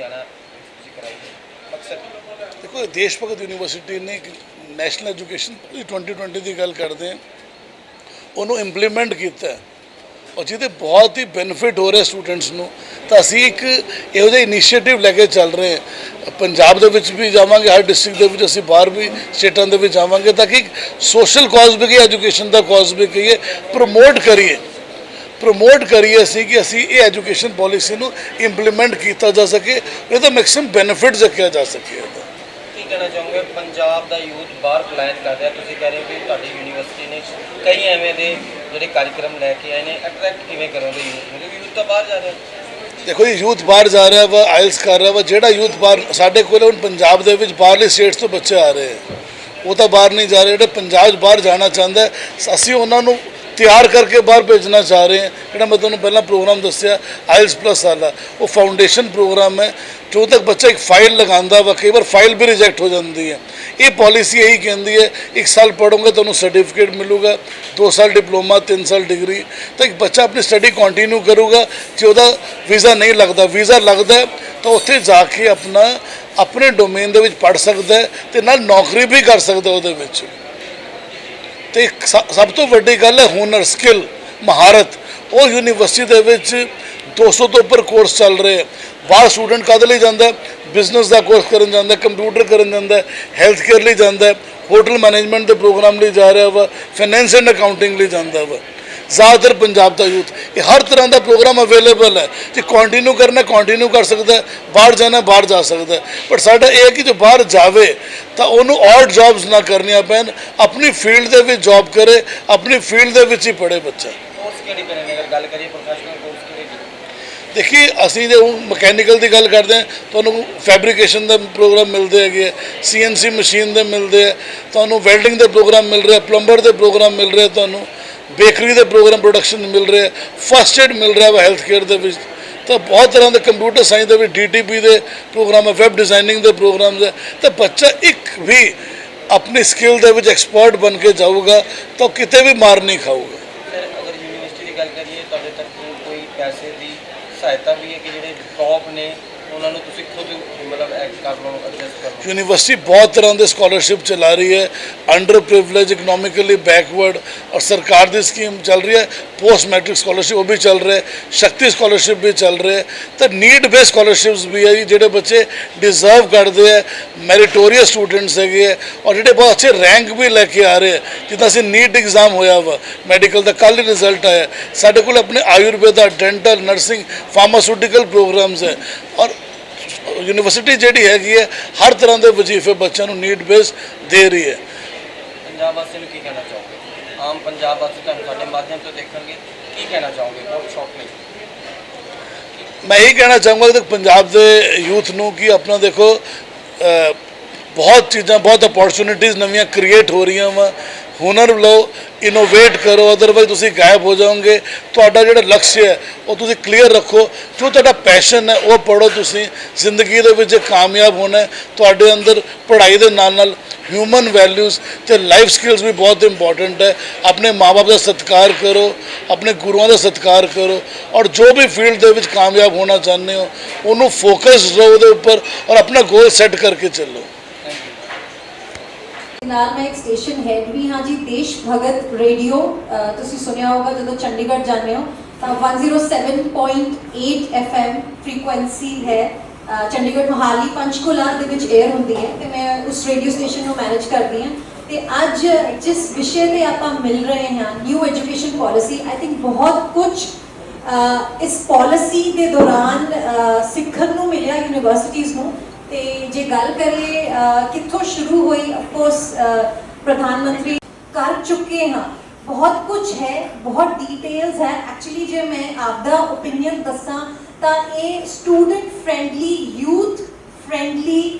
ਲੁਧਿਆਣਾ ਤੁਸੀਂ ਕਰਾਈ ਹੈ, ਮਕਸਦ ਦੇਖੋ ਦੇਸ਼ ਭਗਤ ਯੂਨੀਵਰਸਿਟੀ ਨੇ ਨੈਸ਼ਨਲ ਐਜੂਕੇਸ਼ਨ 2020 ਦੀ ਗੱਲ ਕਰਦੇ ਹਾਂ। ਉਹਨੂੰ ਇੰਪਲੀਮੈਂਟ ਕੀਤਾ ਔਰ ਜਿਹਦੇ ਬਹੁਤ ਹੀ ਬੈਨੀਫਿਟ ਹੋ ਰਿਹਾ ਸਟੂਡੈਂਟਸ ਨੂੰ, ਤਾਂ ਅਸੀਂ ਇੱਕ ਇਹੋ ਜਿਹਾ ਇਨੀਸ਼ੀਏਟਿਵ ਲੈ ਕੇ ਚੱਲ ਰਹੇ ਹਾਂ। ਪੰਜਾਬ ਦੇ ਵਿੱਚ ਵੀ ਜਾਵਾਂਗੇ, ਹਰ ਡਿਸਟ੍ਰਿਕਟ ਦੇ ਵਿੱਚ ਅਸੀਂ ਬਾਹਰ ਵੀ ਸਟੇਟਾਂ ਦੇ ਵਿੱਚ ਜਾਵਾਂਗੇ ਤਾਂ ਕਿ ਸੋਸ਼ਲ ਕਾਜ਼ ਵੀ ਕਹੀਏ ਐਜੂਕੇਸ਼ਨ ਦਾ ਕਾਜ਼ ਵੀ ਕਹੀਏ ਪ੍ਰਮੋਟ ਕਰੀਏ। ਪ੍ਰਮੋਟ ਕਰੀਏ ਅਸੀਂ ਕਿ ਅਸੀਂ ਇਹ ਐਜੂਕੇਸ਼ਨ ਪਾਲਿਸੀ ਨੂੰ ਇੰਪਲੀਮੈਂਟ ਕੀਤਾ ਜਾ ਸਕੇ ਇਹਦਾ ਮੈਕਸਿਮਮ ਬੈਨੀਫਿਟ ਚੱਕਿਆ ਜਾ ਸਕੇ ਕੀ ਕਹਿਣਾ ਚਾਹੋਗੇ? ਪੰਜਾਬ ਦਾ ਯੂਥ ਬਾਹਰ ਪਲਾਨ ਕਰ ਰਿਹਾ। ਤੁਸੀਂ ਕਹਿ ਰਹੇ ਹੋ ਕਿ ਤੁਹਾਡੀ ਯੂਨੀਵਰਸਿਟੀ ਨੇ ਕਈ ਐਵੇਂ ਦੇ ਜਿਹੜੇ ਕਾਰਜਕ੍ਰਮ ਲੈ ਕੇ ਆਏ ਨੇ ਅਟਰੈਕਟ ਕਿਵੇਂ ਕਰੋਗੇ ਯੂਥ ਨੂੰ? ਯੂਥ ਤਾਂ ਬਾਹਰ ਜਾ ਰਿਹਾ। ਦੇਖੋ ਜੀ ਯੂਥ ਬਾਹਰ ਜਾ ਰਿਹਾ ਵਾ ਆਇਲਸ ਕਰ ਰਿਹਾ ਵਾ ਜਿਹੜਾ ਯੂਥ ਬਾਹਰ ਸਾਡੇ ਕੋਲ ਹੁਣ ਪੰਜਾਬ ਦੇ ਵਿੱਚ ਬਾਹਰਲੇ ਸਟੇਟਸ ਤੋਂ ਬੱਚੇ ਆ ਰਹੇ ਉਹ ਤਾਂ ਬਾਹਰ ਨਹੀਂ ਜਾ ਰਹੇ ਜਿਹੜੇ ਪੰਜਾਬ ਬਾਹਰ ਜਾਣਾ ਚਾਹੁੰਦਾ ਅਸੀਂ ਉਹਨਾਂ ਨੂੰ ਤਿਆਰ ਕਰਕੇ ਬਾਹਰ ਭੇਜਣਾ ਚਾਹ ਰਹੇ ਹਾਂ। ਜਿਹੜਾ ਮੈਂ ਤੁਹਾਨੂੰ ਪਹਿਲਾਂ ਪ੍ਰੋਗਰਾਮ ਦੱਸਿਆ ਆਇਲਸ ਪਲੱਸ ਵਾਲਾ, ਉਹ ਫਾਊਂਡੇਸ਼ਨ ਪ੍ਰੋਗਰਾਮ ਹੈ। ਜੋ ਤੱਕ ਬੱਚਾ ਇੱਕ ਫਾਈਲ ਲਗਾਉਂਦਾ ਵਾ, ਕਈ ਵਾਰ ਫਾਈਲ ਵੀ ਰਿਜੈਕਟ ਹੋ ਜਾਂਦੀ ਹੈ। ਇਹ ਪਾਲਿਸੀ ਇਹੀ ਕਹਿੰਦੀ ਹੈ, ਇੱਕ ਸਾਲ ਪੜੋਗੇ ਤੁਹਾਨੂੰ ਸਰਟੀਫਿਕੇਟ ਮਿਲੂਗਾ 2 ਸਾਲ ਡਿਪਲੋਮਾ 3 ਸਾਲ ਡਿਗਰੀ ਤਾਂ ਇੱਕ ਬੱਚਾ ਆਪਣੀ ਸਟੱਡੀ ਕੰਟੀਨਿਊ ਕਰੂਗਾ, ਜੇ ਉਹਦਾ ਵੀਜ਼ਾ ਨਹੀਂ ਲੱਗਦਾ ਵੀਜ਼ਾ ਲੱਗਦਾ ਤਾਂ ਉੱਥੇ ਜਾ ਕੇ ਆਪਣਾ, ਆਪਣੇ ਡੋਮੇਨ ਦੇ ਵਿੱਚ ਪੜ ਸਕਦਾ ਹੈ ਤੇ ਨਾਲ ਨੌਕਰੀ ਵੀ ਕਰ ਸਕਦਾ ਉਹਦੇ ਵਿੱਚ। ਤੇ ਸ- ਸਭ ਤੋਂ ਵੱਡੀ ਗੱਲ ਹੈ ਹੁਨਰ ਸਕਿੱਲ ਮਹਾਰਤ। ਉਹ ਯੂਨੀਵਰਸਿਟੀ ਦੇ ਵਿੱਚ 200 ਤੋਂ ਉੱਪਰ ਕੋਰਸ ਚੱਲ ਰਹੇ ਹੈ। ਬਾਹਰ ਸਟੂਡੈਂਟ ਕਦ ਲਈ ਜਾਂਦਾ ਬਿਜ਼ਨਸ ਦਾ ਕੋਰਸ ਕਰਨ ਜਾਂਦਾ ਕੰਪਿਊਟਰ ਕਰਨ ਜਾਂਦਾ ਹੈਲਥ ਕੇਅਰ ਲਈ ਜਾਂਦਾ ਹੋਟਲ ਮੈਨੇਜਮੈਂਟ ਦੇ ਪ੍ਰੋਗਰਾਮ ਲਈ ਜਾ ਰਿਹਾ ਵਾ ਫਾਈਨੈਂਸ ਐਂਡ ਅਕਾਊਂਟਿੰਗ ਲਈ ਜਾਂਦਾ ਵਾ। ਜ਼ਿਆਦਾਤਰ ਪੰਜਾਬ ਦਾ ਯੂਥ ਇਹ ਹਰ ਤਰ੍ਹਾਂ ਦਾ ਪ੍ਰੋਗਰਾਮ ਅਵੇਲੇਬਲ ਹੈ। ਜੇ ਕੰਟੀਨਿਊ ਕਰਨਾ ਕੰਟੀਨਿਊ ਕਰ ਸਕਦਾ ਬਾਹਰ ਜਾਣਾ ਬਾਹਰ ਜਾ ਸਕਦਾ ਬਟ ਸਾਡਾ ਇਹ ਹੈ ਕਿ ਜੋ ਬਾਹਰ ਜਾਵੇ ਤਾਂ ਉਹਨੂੰ ਔਡ ਜੌਬਸ ਨਾ ਕਰਨੀਆਂ ਪੈਣ ਆਪਣੀ ਫੀਲਡ ਦੇ ਵਿੱਚ ਜੌਬ ਕਰੇ ਆਪਣੀ ਫੀਲਡ ਦੇ ਵਿੱਚ ਹੀ ਪੜੇ ਬੱਚਾ। ਕੋਰਸ ਕਿਹੜੀ ਕਰਨੇ ਅਗਰ ਗੱਲ ਕਰੀਏ ਪ੍ਰੋਫੈਸ਼ਨਲ ਕੋਰਸ ਕਿਹੜੇ ਕੀ ਦੇਖੀ ਅਸੀਂ ਜੇ ਹੁਣ ਮਕੈਨੀਕਲ ਦੀ ਗੱਲ ਕਰਦੇ ਹਾਂ ਤੁਹਾਨੂੰ ਫੈਬਰੀਕੇਸ਼ਨ ਦੇ ਪ੍ਰੋਗਰਾਮ ਮਿਲਦੇ ਹੈਗੇ ਸੀਐਨਸੀ ਮਸ਼ੀਨ ਦੇ ਮਿਲਦੇ ਹੈ ਤੁਹਾਨੂੰ ਵੈਲਡਿੰਗ ਦੇ ਪ੍ਰੋਗਰਾਮ ਮਿਲ ਰਹੇ ਪਲੰਬਰ ਦੇ ਪ੍ਰੋਗਰਾਮ ਮਿਲ ਰਹੇ ਤੁਹਾਨੂੰ। ਬੇਕਰੀ ਦੇ ਪ੍ਰੋਗਰਾਮ ਪ੍ਰੋਡਕਸ਼ਨ ਮਿਲ ਰਹੇ ਫਸਟ ਏਡ ਮਿਲ ਰਿਹਾ ਵਾ ਹੈਲਥ ਕੇਅਰ ਦੇ ਵਿੱਚ। ਤਾਂ ਬਹੁਤ ਤਰ੍ਹਾਂ ਦੇ ਕੰਪਿਊਟਰ ਸਾਇੰਸ ਦੇ ਵਿੱਚ ਡੀਟੀਪੀ ਦੇ ਪ੍ਰੋਗਰਾਮ ਹੈ ਵੈਬ ਡਿਜ਼ਾਈਨਿੰਗ ਦੇ ਪ੍ਰੋਗਰਾਮਸ ਹੈ। ਤਾਂ ਬੱਚਾ ਇੱਕ ਵੀ ਆਪਣੀ ਸਕਿੱਲ ਦੇ ਵਿੱਚ ਐਕਸਪਰਟ ਬਣ ਕੇ ਜਾਊਗਾ, ਤਾਂ ਉਹ ਕਿਤੇ ਵੀ ਮਾਰ ਨਹੀਂ ਖਾਊਗਾ। ਅਗਰ ਯੂਨੀਵਰਸਿਟੀ ਦੀ ਗੱਲ ਕਰੀਏ, ਤੁਹਾਡੇ ਤੱਕ ਕੋਈ ਪੈਸੇ ਦੀ ਸਹਾਇਤਾ ਵੀ ਹੈ ਕਿ ਜਿਹੜੇ ਟੌਪ ਨੇ ਉਹਨਾਂ ਨੂੰ ਤੁਸੀਂ ਖੁਦ ਮਤਲਬ ਐਡ ਐਡਜਸਟ ਕਰ ਯੂਨੀਵਰਸਿਟੀ ਬਹੁਤ ਤਰ੍ਹਾਂ ਦੇ ਸਕਾਲਰਸ਼ਿਪ ਚਲਾ ਰਹੀ ਹੈ। ਅੰਡਰ ਪ੍ਰਿਵਿਲੇਜ ਇਕਨੋਮਿਕਲੀ ਬੈਕਵਰਡ ਔਰ ਸਰਕਾਰ ਦੀ ਸਕੀਮ ਚੱਲ ਰਹੀ ਹੈ। ਪੋਸਟ ਮੈਟ੍ਰਿਕ ਸਕਾਲਰਸ਼ਿਪ ਉਹ ਵੀ ਚੱਲ ਰਿਹਾ ਸ਼ਕਤੀ ਸਕਾਲਰਸ਼ਿਪ ਵੀ ਚੱਲ ਰਹੇ ਹੈ। ਤਾਂ ਨੀਡ ਬੇਸ ਸਕਾਲਰਸ਼ਿਪਸ ਵੀ ਹੈ ਜਿਹੜੇ ਬੱਚੇ ਡਿਜ਼ਰਵ ਕਰਦੇ ਹੈ। ਮੈਰੀਟੋਰੀਅਸ ਸਟੂਡੈਂਟਸ ਹੈਗੇ ਹੈ ਔਰ ਜਿਹੜੇ ਬਹੁਤ ਅੱਛੇ ਰੈਂਕ ਵੀ ਲੈ ਕੇ ਆ ਰਹੇ ਹੈ। ਜਿੱਦਾਂ ਅਸੀਂ ਨੀਟ ਐਗਜ਼ਾਮ ਹੋਇਆ ਵਾ ਮੈਡੀਕਲ ਦਾ ਕੱਲ੍ਹ ਹੀ ਰਿਜ਼ਲਟ ਆਇਆ। ਸਾਡੇ ਕੋਲ ਆਪਣੇ Ayurveda dental nursing pharmaceutical programmes ਹੈ। ਔਰ ਯੂਨੀਵਰਸਿਟੀ ਜਿਹੜੀ ਹੈਗੀ ਹੈ ਹਰ ਤਰ੍ਹਾਂ ਦੇ ਵਜ਼ੀਫੇ ਬੱਚਿਆਂ ਨੂੰ ਨੀਡ ਬੇਸ ਦੇ ਰਹੀ ਹੈ। ਪੰਜਾਬ ਵਾਸੀਆਂ ਨੂੰ ਕੀ ਕਹਿਣਾ ਚਾਹੋਗੇ? ਆਮ ਪੰਜਾਬ ਵਾਸੀ ਤੁਹਾਨੂੰ ਸਾਡੇ ਮਾਧਿਅਮ ਤੋਂ ਦੇਖਣਗੇ। ਕੀ ਕਹਿਣਾ ਚਾਹੋਗੇ? ਬਹੁਤ ਸ਼ੌਕ ਨੇ। ਮੈਂ ਇਹ ਕਹਿਣਾ ਚਾਹੂੰਗਾ ਕਿ ਪੰਜਾਬ ਦੇ ਯੂਥ ਨੂੰ ਕਿ ਆਪਣਾ ਦੇਖੋ ਬਹੁਤ ਚੀਜ਼ਾਂ, ਬਹੁਤ ਅਪੋਰਚੁਨਿਟੀਜ਼ ਨਵੀਆਂ ਕ੍ਰੀਏਟ ਹੋ ਰਹੀਆਂ ਵਾ। ਹੁਨਰ ਲਓ ਇਨੋਵੇਟ ਕਰੋ ਅਦਰਵਾਈਜ਼ ਤੁਸੀਂ ਗਾਇਬ ਹੋ ਜਾਓਗੇ। ਤੁਹਾਡਾ ਜਿਹੜਾ ਲਕਸ਼ ਹੈ, ਉਹ ਤੁਸੀਂ ਕਲੀਅਰ ਰੱਖੋ। ਜੋ ਤੁਹਾਡਾ ਪੈਸ਼ਨ ਹੈ, ਉਹ ਪੜੋ ਤੁਸੀਂ। ਜ਼ਿੰਦਗੀ ਦੇ ਵਿੱਚ ਜੇ ਕਾਮਯਾਬ ਹੋਣਾ ਤੁਹਾਡੇ ਅੰਦਰ ਪੜ੍ਹਾਈ ਦੇ ਨਾਲ ਨਾਲ ਹਿਊਮਨ ਵੈਲਿਊਜ਼ ਤੇ ਲਾਈਫ ਸਕਿੱਲਸ ਵੀ ਬਹੁਤ ਇੰਪੋਰਟੈਂਟ ਹੈ। ਆਪਣੇ ਮਾਪੇ ਦਾ ਸਤਿਕਾਰ ਕਰੋ, ਆਪਣੇ ਗੁਰੂਆਂ ਦਾ ਸਤਿਕਾਰ ਕਰੋ ਔਰ ਜੋ ਵੀ ਫੀਲਡ ਦੇ ਵਿੱਚ ਕਾਮਯਾਬ ਹੋਣਾ ਚਾਹੁੰਦੇ ਹੋ, ਉਹਨੂੰ ਫੋਕਸ ਰਹੋ ਉਹਦੇ ਉੱਪਰ ਔਰ ਆਪਣਾ ਗੋਲ ਸੈੱਟ ਕਰਕੇ ਚੱਲੋ। ਨਾਲ ਮੈਂ ਇੱਕ ਸਟੇਸ਼ਨ ਹੈਡ ਵੀ ਹਾਂ ਜੀ, ਦੇਸ਼ ਭਗਤ ਰੇਡੀਓ ਤੁਸੀਂ ਸੁਣਿਆ ਹੋਗਾ ਜਦੋਂ ਚੰਡੀਗੜ੍ਹ ਜਾਂਦੇ ਹੋ, ਤਾਂ 107.8 FM ਫ੍ਰੀਕੁਐਂਸੀ ਹੈ। ਚੰਡੀਗੜ੍ਹ ਮੋਹਾਲੀ ਪੰਚਕੂਲਾ ਦੇ ਵਿੱਚ 에ਅਰ ਹੁੰਦੀ ਹੈ ਤੇ ਮੈਂ ਉਸ ਰੇਡੀਓ ਸਟੇਸ਼ਨ ਨੂੰ ਮੈਨੇਜ ਕਰਦੀ ਹਾਂ। ਤੇ ਅੱਜ ਜਿਸ ਵਿਸ਼ੇ ਤੇ ਆਪਾਂ ਮਿਲ ਰਹੇ ਹਾਂ new education policy I think ਬਹੁਤ ਕੁਝ ਇਸ ਪਾਲਿਸੀ ਦੇ ਦੌਰਾਨ ਸਿੱਖਣ ਨੂੰ ਮਿਲਿਆ ਯੂਨੀਵਰਸਿਟੀਆਂ ਨੂੰ। ਤੇ ਜੇ ਗੱਲ ਕਰੀਏ ਕਿੱਥੋਂ ਸ਼ੁਰੂ ਹੋਈ? ਆਫ ਕੋਰਸ ਪ੍ਰਧਾਨ ਮੰਤਰੀ ਕਰ ਚੁੱਕੇ ਹਾਂ। ਬਹੁਤ ਕੁਝ ਹੈ, ਬਹੁਤ ਡਿਟੇਲਸ ਹੈ। ਐਕਚੁਅਲੀ ਜੇ ਮੈਂ ਆਪਦਾ ਓਪੀਨੀਅਨ ਦੱਸਾਂ, ਤਾਂ ਇਹ student friendly youth friendly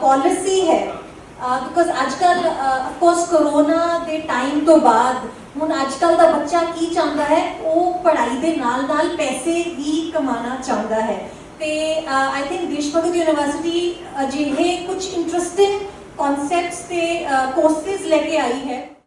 policy ਹੈ। ਬਿਕੋਜ਼ ਅੱਜ ਕੱਲ ਆਫ ਕੋਰਸ ਕਰੋਨਾ ਦੇ ਟਾਈਮ ਤੋਂ ਬਾਅਦ ਹੁਣ ਅੱਜ ਕੱਲ ਦਾ ਬੱਚਾ ਕੀ ਚਾਹੁੰਦਾ ਹੈ? ਉਹ ਪੜ੍ਹਾਈ ਦੇ ਨਾਲ ਨਾਲ ਪੈਸੇ ਵੀ ਕਮਾਉਣਾ ਚਾਹੁੰਦਾ ਹੈ। ਤੇ ਆਈ ਥਿੰਕ ਦੇਸ਼ ਭਗਤ ਯੂਨੀਵਰਸਿਟੀ ਅਜਿਹੇ ਕੁਝ ਇੰਟਰਸਟਿੰਗ ਕਨਸੈਪਟਸ ਤੇ ਕੋਰਸਸ ਲੈ ਕੇ ਆਈ ਹੈ।